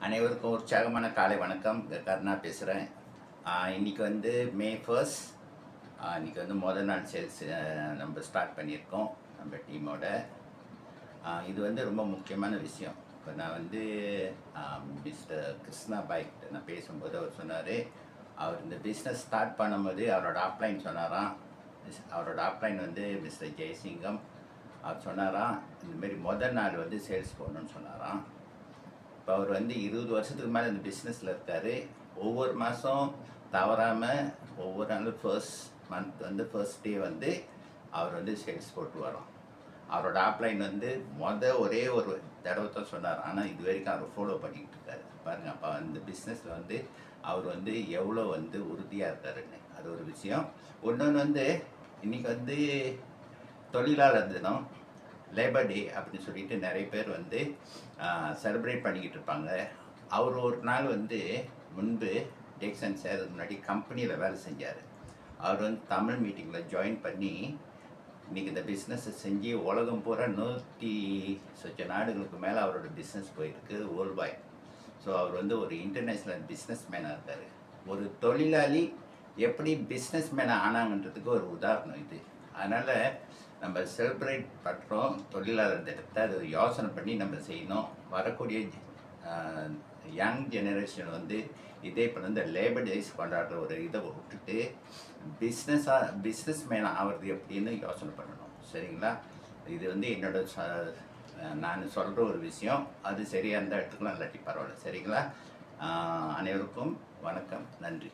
அனைவருக்கும் உற்சாகமான காலை வணக்கம். இங்க கருணா பேசுகிறேன் இன்றைக்கி வந்து மே ஃபர்ஸ்ட் இன்றைக்கி வந்து முதல் நாள் சேல்ஸ் நம்ம ஸ்டார்ட் பண்ணியிருக்கோம் நம்ம டீமோட. இது வந்து ரொம்ப முக்கியமான விஷயம். இப்போ நான் வந்து மிஸ்டர் கிருஷ்ணா பாய்கிட்ட நான் பேசும்போது அவர் சொன்னார் அவர் இந்த பிஸ்னஸ் ஸ்டார்ட் பண்ணும்போது அவரோட ஆப்லைன் சொன்னாராம். மிஸ்- அவரோட ஆப்லைன் வந்து மிஸ்டர் ஜெய்சிங்கம். அவர் சொன்னாராம் இந்தமாரி முதல் நாள் வந்து சேல்ஸ் போடணும்னு சொன்னாராம். இப்போ அவர் வந்து இருபது வருஷத்துக்கு மேலே இந்த பிஸ்னஸில் இருக்கார். ஒவ்வொரு மாதம் தவறாமல் ஒவ்வொரு நாளும் ஃபர்ஸ்ட் மந்த் வந்து ஃபர்ஸ்ட் டே வந்து அவர் வந்து சேல்ஸ் போட்டு வரோம். அவரோட ஆப்லைன் வந்து மொதல் ஒரே ஒரு தடவை தான் சொன்னார். ஆனால் இது வரைக்கும் அவர் ஃபாலோ பண்ணிக்கிட்டு இருக்காரு. பாருங்கள் அப்போ அந்த பிஸ்னஸில் வந்து அவர் வந்து எவ்வளோ வந்து உறுதியாக இருக்காருன்னு. அது ஒரு விஷயம். இன்னொன்று வந்து இன்றைக்கி வந்து தொழிலாளர் தினம். லேபர் டே அப்படின்னு சொல்லிட்டு நிறைய பேர் வந்து செலிப்ரேட் பண்ணிக்கிட்டு இருப்பாங்க. அவர் ஒரு நாள் வந்து முன்பு டேக்ஸன் சார் முன்னாடி கம்பெனியில் வேலை செஞ்சார். அவர் வந்து தமிழ் மீட்டிங்கில் ஜாயின் பண்ணி இன்றைக்கி இந்த பிஸ்னஸை செஞ்சு உலகம் பூரா நூற்றி சொச்ச நாடுகளுக்கு மேலே அவரோட பிஸ்னஸ் போயிருக்கு வேர்ல்ட் பாய் ஸோ அவர் வந்து ஒரு இன்டர்நேஷ்னல் பிஸ்னஸ் மேனாக இருக்கார். ஒரு தொழிலாளி எப்படி பிஸ்னஸ் மேனாக ஆனாங்கன்றதுக்கு ஒரு உதாரணம் இது. அதனால் நம்ம செலிப்ரேட் பண்ணுறோம் தொழிலாளர் திட்டத்தை அது யோசனை பண்ணி நம்ம செய்யணும். வரக்கூடிய யங் ஜெனரேஷன் வந்து இதே இப்போ இந்த லேபர் டேஸ் கொண்டாடுற ஒரு இதை விட்டுட்டு பிஸ்னஸாக பிஸ்னஸ் மேன் ஆகிறது எப்படின்னு யோசனை பண்ணணும். சரிங்களா? இது வந்து என்னோட நான் சொல்கிற ஒரு விஷயம். அது சரியாக இருந்தால் எடுத்துக்கலாம் இல்லாட்டி பரவாயில்ல. சரிங்களா? அனைவருக்கும் வணக்கம். நன்றி.